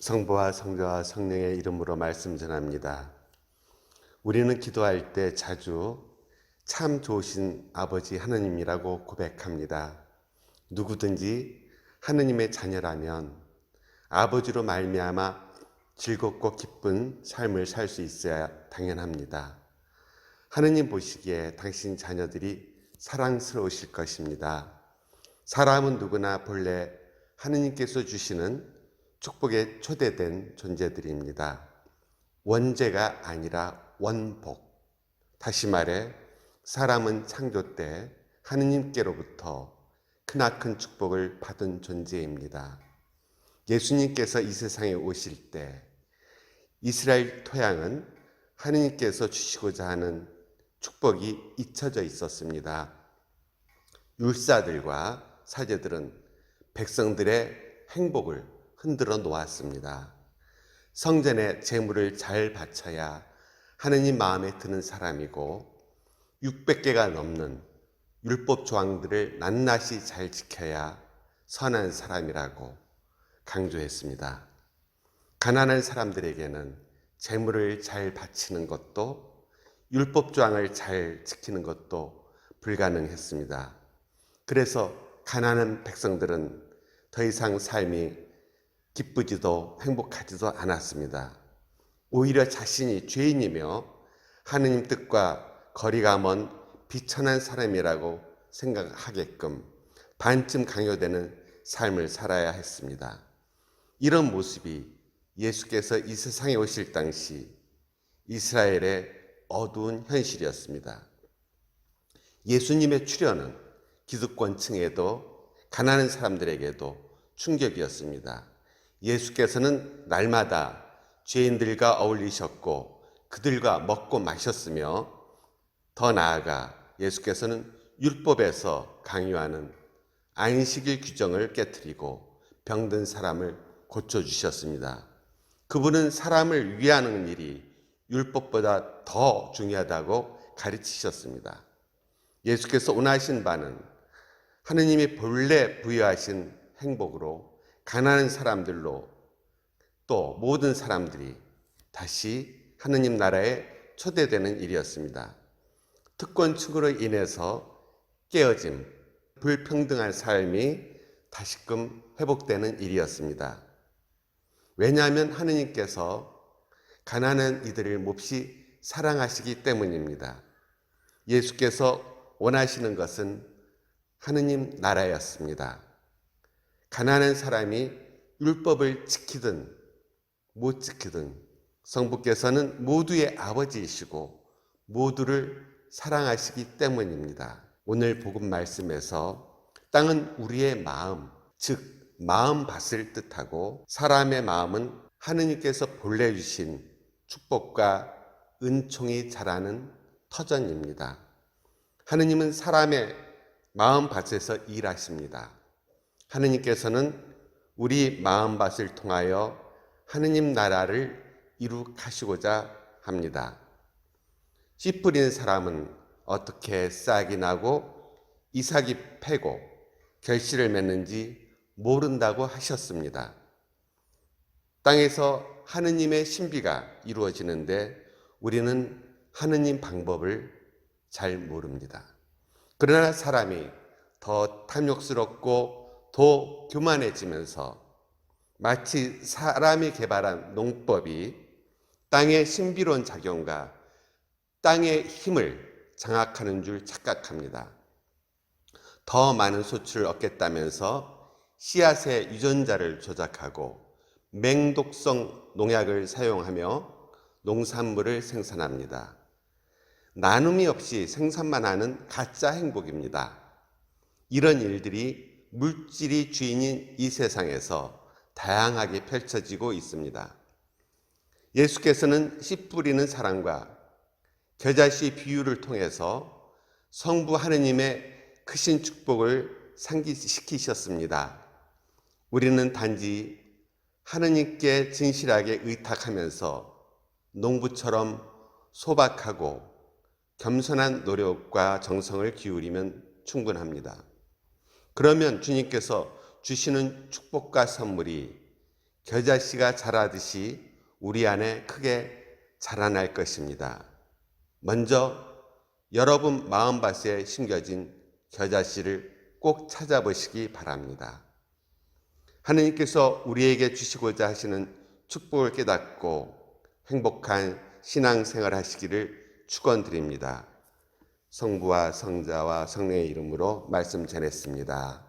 성부와 성자와 성령의 이름으로 말씀 전합니다. 우리는 기도할 때 자주 참 좋으신 아버지 하느님이라고 고백합니다. 누구든지 하느님의 자녀라면 아버지로 말미암아 즐겁고 기쁜 삶을 살 수 있어야 당연합니다. 하느님 보시기에 당신 자녀들이 사랑스러우실 것입니다. 사람은 누구나 본래 하느님께서 주시는 축복에 초대된 존재들입니다. 원죄가 아니라 원복. 다시 말해, 사람은 창조 때 하느님께로부터 크나큰 축복을 받은 존재입니다. 예수님께서 이 세상에 오실 때 이스라엘 토양은 하느님께서 주시고자 하는 축복이 잊혀져 있었습니다. 율사들과 사제들은 백성들의 행복을 흔들어 놓았습니다. 성전에 재물을 잘 바쳐야 하느님 마음에 드는 사람이고 600개가 넘는 율법 조항들을 낱낱이 잘 지켜야 선한 사람이라고 강조했습니다. 가난한 사람들에게는 재물을 잘 바치는 것도 율법 조항을 잘 지키는 것도 불가능했습니다. 그래서 가난한 백성들은 더 이상 삶이 기쁘지도 행복하지도 않았습니다. 오히려 자신이 죄인이며 하느님 뜻과 거리가 먼 비천한 사람이라고 생각하게끔 반쯤 강요되는 삶을 살아야 했습니다. 이런 모습이 예수께서 이 세상에 오실 당시 이스라엘의 어두운 현실이었습니다. 예수님의 출현은 기득권층에도 가난한 사람들에게도 충격이었습니다. 예수께서는 날마다 죄인들과 어울리셨고 그들과 먹고 마셨으며 더 나아가 예수께서는 율법에서 강요하는 안식일 규정을 깨뜨리고 병든 사람을 고쳐주셨습니다. 그분은 사람을 위하는 일이 율법보다 더 중요하다고 가르치셨습니다. 예수께서 원하신 바는 하느님이 본래 부여하신 행복으로 가난한 사람들로 또 모든 사람들이 다시 하느님 나라에 초대되는 일이었습니다. 특권층으로 인해서 깨어짐, 불평등한 삶이 다시금 회복되는 일이었습니다. 왜냐하면 하느님께서 가난한 이들을 몹시 사랑하시기 때문입니다. 예수께서 원하시는 것은 하느님 나라였습니다. 가난한 사람이 율법을 지키든 못 지키든 성부께서는 모두의 아버지이시고 모두를 사랑하시기 때문입니다. 오늘 복음 말씀에서 땅은 우리의 마음, 즉 마음 밭을 뜻하고 사람의 마음은 하느님께서 본래 주신 축복과 은총이 자라는 터전입니다. 하느님은 사람의 마음 밭에서 일하십니다. 하느님께서는 우리 마음밭을 통하여 하느님 나라를 이룩하시고자 합니다. 씨 뿌린 사람은 어떻게 싹이 나고 이삭이 패고 결실을 맺는지 모른다고 하셨습니다. 땅에서 하느님의 신비가 이루어지는데 우리는 하느님 방법을 잘 모릅니다. 그러나 사람이 더 탐욕스럽고 더 교만해지면서 마치 사람이 개발한 농법이 땅의 신비로운 작용과 땅의 힘을 장악하는 줄 착각합니다. 더 많은 소출을 얻겠다면서 씨앗의 유전자를 조작하고 맹독성 농약을 사용하며 농산물을 생산합니다. 나눔이 없이 생산만 하는 가짜 행복입니다. 이런 일들이 물질이 주인인 이 세상에서 다양하게 펼쳐지고 있습니다. 예수께서는 씨 뿌리는 사랑과 겨자씨 비유를 통해서 성부 하느님의 크신 축복을 상기시키셨습니다. 우리는 단지 하느님께 진실하게 의탁하면서 농부처럼 소박하고 겸손한 노력과 정성을 기울이면 충분합니다. 그러면 주님께서 주시는 축복과 선물이 겨자씨가 자라듯이 우리 안에 크게 자라날 것입니다. 먼저 여러분 마음밭에 심겨진 겨자씨를 꼭 찾아보시기 바랍니다. 하느님께서 우리에게 주시고자 하시는 축복을 깨닫고 행복한 신앙생활 하시기를 축원드립니다. 성부와 성자와 성령의 이름으로 말씀 전했습니다.